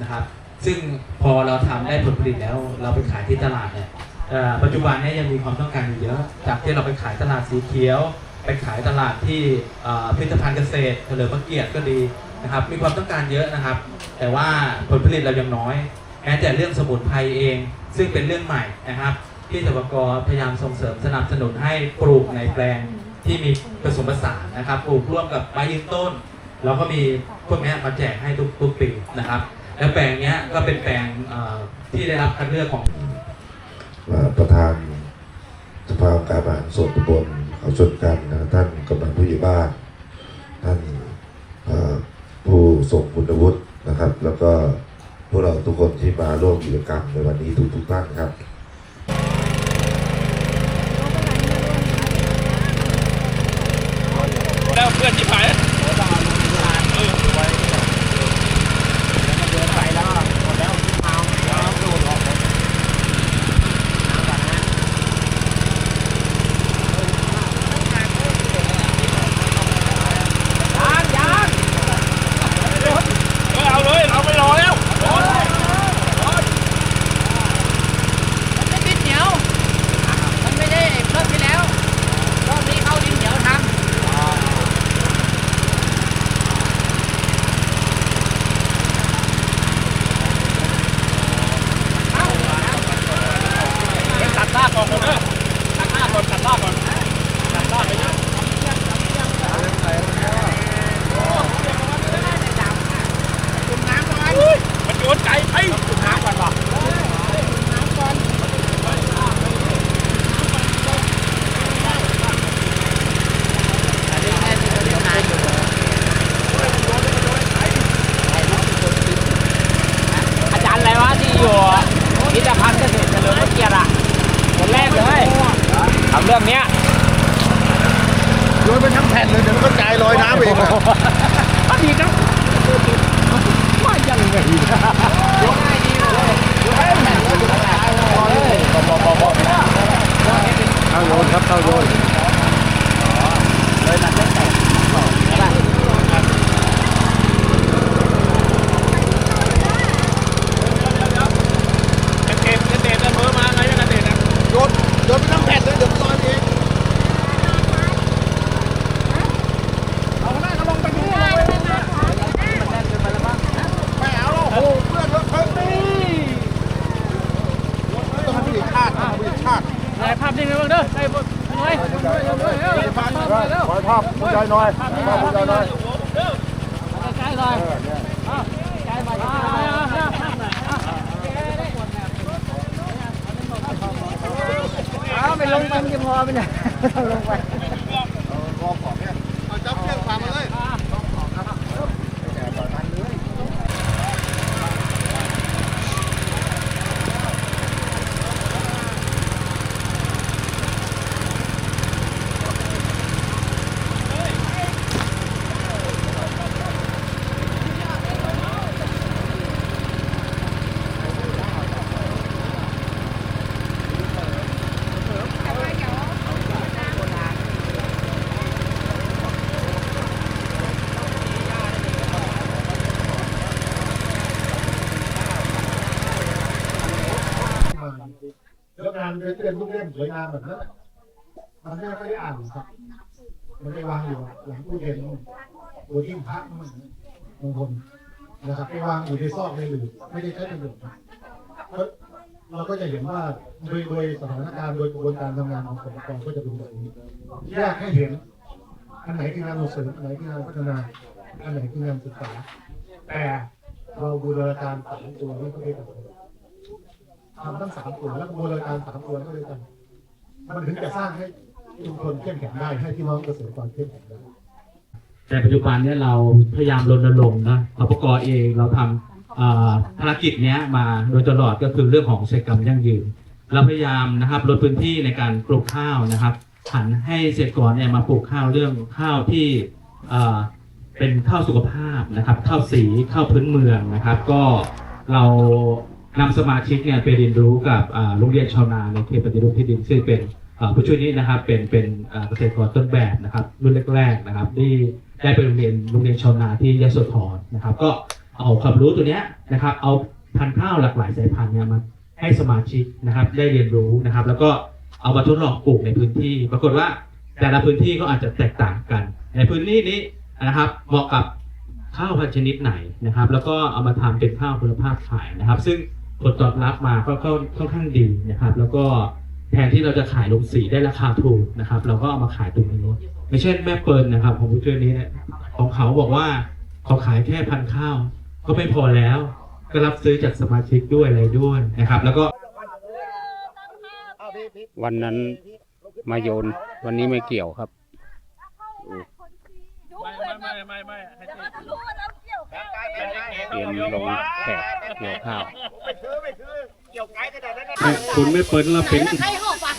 นะครับ ซึ่งพอเราทำได้ผลผลิตแล้ว เราไปขายที่ตลาดเนี่ยปัจจุบันเนี้ยังมีความต้องการอยู่เยอะ จากที่เราไปขายตลาดสีเขียว ไปขายตลาดที่พิพิธภัณฑ์เกษตรเฉลิมพระเกียรติก็ดีนะครับ มีความต้องการเยอะนะครับ แต่ว่าผลผลิตเรายังน้อยแม้แต่เรื่องสมุนไพรเอง ซึ่งเป็นเรื่องใหม่นะครับ ที่สปกพยายามส่งเสริมสนับสนุนให้ปลูกในแปลงที่มีผสมผสานนะครับปลูกร่วมกับไม้ยืนต้น เราก็มีพวกนี้มาแจกให้ทุกทุกปีนะครับ แล้วแปลงนี้ก็เป็นแปลงที่ได้รับคัดเลือกของประธานสภาการบริหารส่วนตำบลเขาชนกันนะท่านกำนันผู้ใหญ่บ้านท่านผู้ส่งคุณวุฒินะครับ แล้วก็พวกเราทุกคนที่มาร่วมกิจกรรมในวันนี้ทุกทุกๆท่านครับ โยนโยนไปทั้งแผ่นเลยเดี๋ยวมันลอยไปเองไม่เอาหรอกโอ้โหเพื่อนเพิ่งนี่ต้องผู้หญิงชาติผู้หญิงชาติถ่ายภาพนิ่งเลยบ้างเด้อถ่ายภาพหน่อยขอภาพผู้ชายหน่อยภาพผู้ชายหน่อยใกล้เลยใกล้มาเอาไปลง มันจะพอไปเนี่ยลงไป เอาจับเชือกพามาเลย แล้วงานเรียนรูปเล่มสวยงามแบบนั้นมันไม่ค่อยได้อ่านครับมันไปวางอยู่หลังตู้เย็นโอ้ที่พักมันบางคนนะครับไปวางอยู่ในซอกในหลืบไม่ได้ใช้ประโยชน์เราก็จะเห็นว่าโดยโดยสถานการณ์โดยกระบวนการทำงานของสมกรก็จะเป็นแบบนี้แยกให้เห็น อันไหนคืองานส่งเสริมอันไหนคืองานพัฒนาอันไหนคืองานศึกษา แต่เราบูรณาการสามตัวนี้ก็ได้ ทำทั้งสามตัวแล้วบูรณาการสามตัวก็เลยกัน มันถึงจะสร้างให้ชุมชนเข้มแข็งได้ให้พี่น้องเกษตรกรเข้มแข็งได้แต่ปัจจุบันเนี่ยเราพยายามรณรงค์นะสปกเองเราทำภารกิจเนี้ยมาโดยตลอดก็คือเรื่องของเกษตรกรรมยั่งยืน เราพยายามนะครับลดพื้นที่ในการปลูกข้าวนะครับหันให้เกษตรกรเนี่ยมาปลูกข้าวเรื่องข้าวที่เป็นข้าวสุขภาพนะครับ ข้าวสีข้าวพื้นเมืองนะครับ ก็เรา นำสมาชิกเนี่ยไปเรียนรู้กับโรงเรียนชาวนาในเขตปฏิรูปที่ดินซึ่งเป็นผู้ช่วยนี้นะครับเป็นเป็นเกษตรกรต้นแบบนะครับรุ่นแรกๆนะครับที่ได้ไปโรงเรียนโรงเรียนชาวนาที่ยโสธรนะครับ ก็เอาความรู้ตัวเนี้ยนะครับเอาพันธุ์ข้าวหลากหลายสายพันธุ์เนี่ยมาให้สมาชิกนะครับได้เรียนรู้นะครับ แล้วก็เอามาทดลองปลูกในพื้นที่ ปรากฏว่าแต่ละพื้นที่ก็อาจจะแตกต่างกัน ในพื้นที่นี้นะครับเหมาะกับข้าวพันธุ์ชนิดไหนนะครับ แล้วก็เอามาทำเป็นข้าวคุณภาพขายนะครับ ซึ่ง ผลตอบรับมาก็ค่อนข้างดีนะครับ แล้วก็แทนที่เราจะขายลงสีได้ราคาถูกนะครับ เราก็เอามาขายตรงนี้ไม่เช่นแม่เปิลนะครับของผู้ช่วยนี้เนี่ยของเขาบอกว่าเขาขายแค่พันข้าวก็ไม่พอแล้ว ก็รับซื้อจากสมาชิกด้วยอะไรด้วยนะครับ แล้วก็วันนั้นมาโยนวันนี้ไม่เกี่ยวครับ เตรียมลงแขกเกี่ยวข้าว คุณไม่เปิดละเป็นใครหอบอะ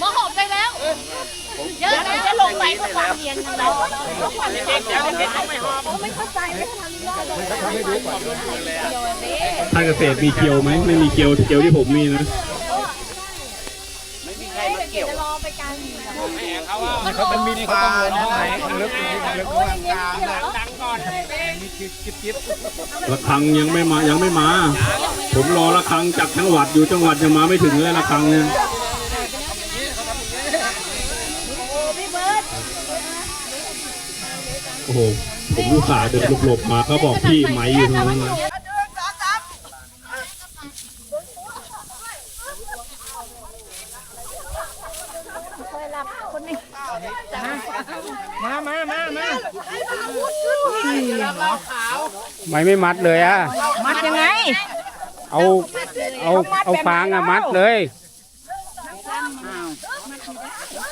มาหอบได้แล้วเยอะแล้วจะลงไปเพื่อความเย็นนะเราไม่เข้าใจไม่ทำได้เลยเดี๋ยวอันนี้ทางเกษตรมีเกียวไหมไม่มีเกียวเกียวที่ผมมีนะเดี๋ยวจะรอไปกั นมันมีปลาเนาะลึกลึกกลางดังก่อนระฆังยังไม่มายังไม่มา ผมรอระฆังจากจังหวัดอยู่จังหวัดยังมาไม่ถึงเลยระฆังเนี่ยโอ้โหผมลูกสาห์เดินหลบๆมาเขาบอกพี่ไหมอยู่ตรงนั้นนะ เคยรับคนนี้ มามามามาไม่ไม่มัดเลยอะ มัดยังไง เอาเอาเอาฟางอะมัดเลย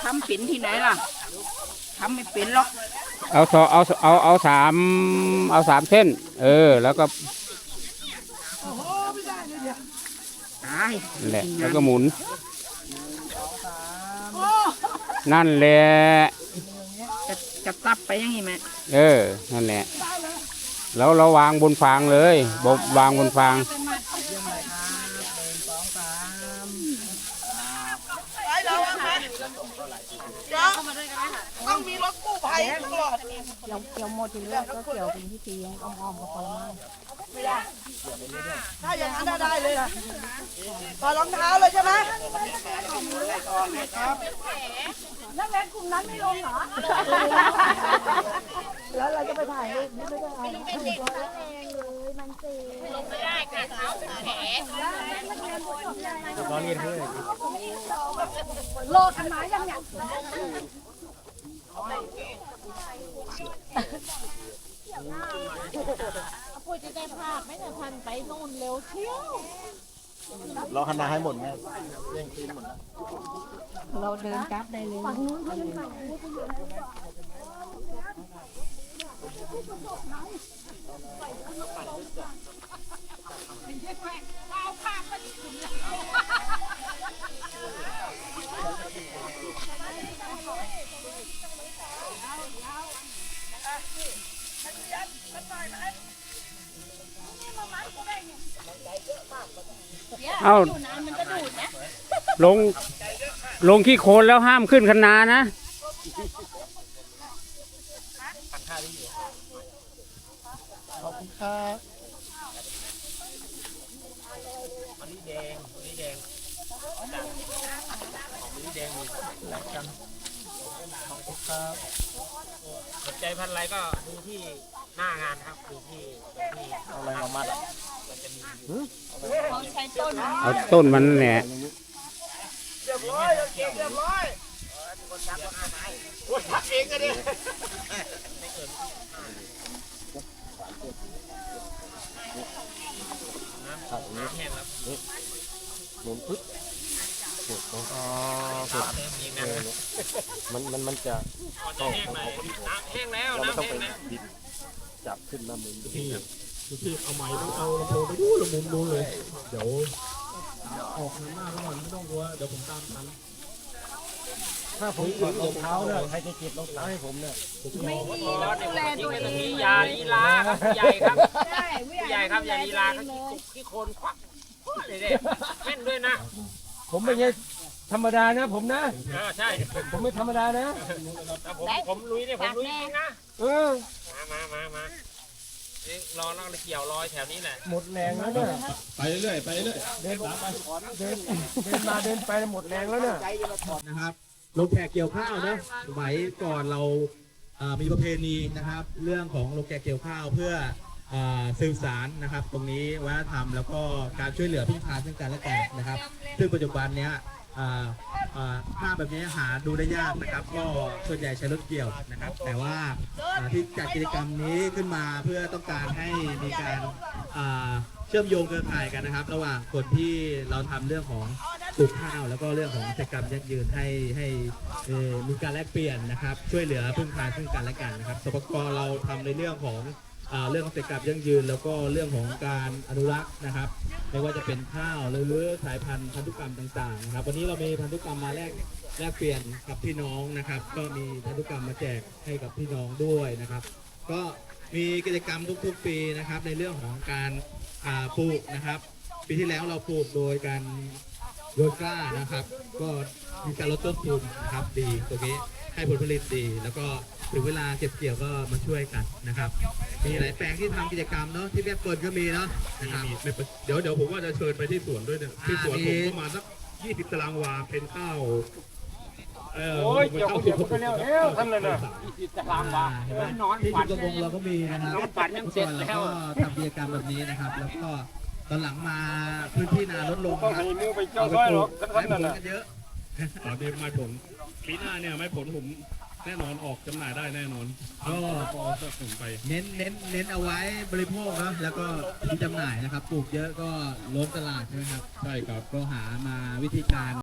ทำปิ่นที่ไหนล่ะทำไม่ปิ่นหรอก เอาสอเอาเอาเอาสามเอาสามเส้น เออ แล้วก็ตายนั่นแหละแล้วก็หมุน นั่นแหละ จะจะตับไปยังไงแม่เออ นั่นแหละ แล้วเราวางบนฟางเลยบบวางบนฟาง มีรถกู้ภัยตลอดเกี่ยวเกี่ยวหมดทีเรื่องก็เกี่ยวเป็นพิธีอ้อมๆกับพอละมั่งถ้าอย่างนั้นได้เลยอะต่อรองเท้าเลยใช่ไหมนักเรียนกลุ่มนั้นไม่ลงเหรอ แล้วเราจะไปถ่ายรูปนี่ไม่ได้เป็นเด็กนักเลยมันเจ็บลงไม่ได้ค่ะเท้าเป็นแผลโลกันมายังเนี่ย พูดจะได้ภาพไม่แต่ทันไปนู่นเร็วเที่ยวเราคณะให้หมดไงคืนหมดเราเดินกราฟได้เลย ฝั่งนู้นเขาเป็นฝั่งนี้เขาอยู่เอ้าอยู่นานมันก็ดูดนะลง ลงขี้โคลนแล้วห้ามขึ้นคันนานะสนใจพันอะไรก็ดูที่หน้างานครับดูที่ที่อะไรมามัดเขาใช้ต้น เอาต้นมันนั่นแหละมันมันมันจะต้องแห้งหน่อยน้ำแห้งแล้วน้ำแห้งแล้วจับขึ้นมามุม พี่พี่เอาไม้ต้องเอาลำโพงไปดูลำมุมนู้นเลย เดี๋ยวออกหน้าก่อนไม่ต้องกลัว เดี๋ยวผมตามทัน ถ้าผมถอดรองเท้าเนี่ยใครจะเก็บรองเท้าให้ผมเนี่ยผมจะบอกดูแลตัวเองมียาลีลาครับผู้ใหญ่ครับใช่ผู้ใหญ่ครับยาลีลาครับขี้โคลนควักเลยเนี่ยแม่นด้วยนะผมไม่ใช่ธรรมดานะ ผมนะเออใช่ผมไม่ธรรมดานะ แต่ผมผมลุยเนี่ยผมลุยจริงนะ เออมามามามา เอ๊ะรอนั่งเกี่ยวรอยแถวนี้แหละหมดแรงแล้วเนี่ยไปเรื่อยไปเรื่อยเดินไปเดินเดินมาเดินไปหมดแรงแล้วเนี่ยนะครับลงแขกเกี่ยวข้าวนะสมัยก่อนเราเอ่อมีประเพณีนะครับ เรื่องของลงแขกเกี่ยวข้าวเพื่อเอ่อสืบสารนะครับ ตรงนี้วัฒนธรรมแล้วก็การช่วยเหลือพึ่งพาซึ่งกันและกันนะครับ ซึ่งปัจจุบันเนี้ยอ่าอ่า ภาพแบบนี้หาดูได้ยากนะครับ ก็ส่วนใหญ่ใช้รถเกี่ยวนะครับ แต่ว่าที่จัดกิจกรรมนี้ขึ้นมาเพื่อต้องการให้มีการเชื่อมโยงเครือข่ายกันนะครับ ระหว่างคนที่เราทำเรื่องของปลูกข้าว แล้วก็เรื่องของกิจกรรมยั่งยืนให้ให้มีการแลกเปลี่ยนนะครับ ช่วยเหลือพึ่งพาซึ่งกันและกันนะครับสปกเราทำในเรื่องของ เรื่องของกิจกรรมยั่งยืน แล้วก็เรื่องของการอนุรักษ์นะครับ ไม่ว่าจะเป็นข้าวหรือสายพันธุ์พันธุกรรมต่างๆนะครับวันนี้เรามีพันธุกรรมมาแลกแลกเปลี่ยนกับพี่น้องนะครับ ก็มีพันธุกรรมมาแจกให้กับพี่น้องด้วยนะครับ ก็มีกิจกรรมทุกๆปีนะครับ ในเรื่องของการปลูกนะครับปีที่แล้วเราปลูกโดยการโยนกล้านะครับ ก็มีการลดต้นทุนนะครับดีตรงนี้ ให้ผลผลิตดี แล้วก็ถึงเวลาเก็บเกี่ยวก็มาช่วยกันนะครับ มีหลายแปลงที่ทำกิจกรรมเนาะที่แม่เปิดก็มีเนาะนะครับเดี๋ยวเดี๋ยวผมว่าจะเชิญไปที่สวนด้วยเนี่ยที่สวนอ่าผมมีประมาณสักยี่สิบตารางวาเป็นข้าวเออโอ้ยเกี่ยวเกี่ยวไปแล้วเอ้วท่านเลยนะจะลามว่าเห็นไหมนอนที่ฝันชุมกระมงเราก็มีนะครับนอนฝันยังเสร็จแล้วก็ทำกิจกรรมแบบนี้นะครับ แล้วก็ตอนหลังมาพื้นที่นาลดลงครับมือไปเจ้าเอาไปด้อยปหรลูอกกท่านไม้นั่นผลน่ะกันเยอะอ๋อเดี๋ยวไม้ผล ปีหน้าเนี่ยไม้ผลผมแน่นอนออกจำหน่ายได้แน่นอนก็พอจะส่งไป เน้นเน้นเน้นเอาไว้บริโภคนะแล้วก็ที่จำหน่ายนะครับ ปลูกเยอะก็ล้นตลาดใช่ไหมครับ ใช่ครับ ก็หามาวิธีการ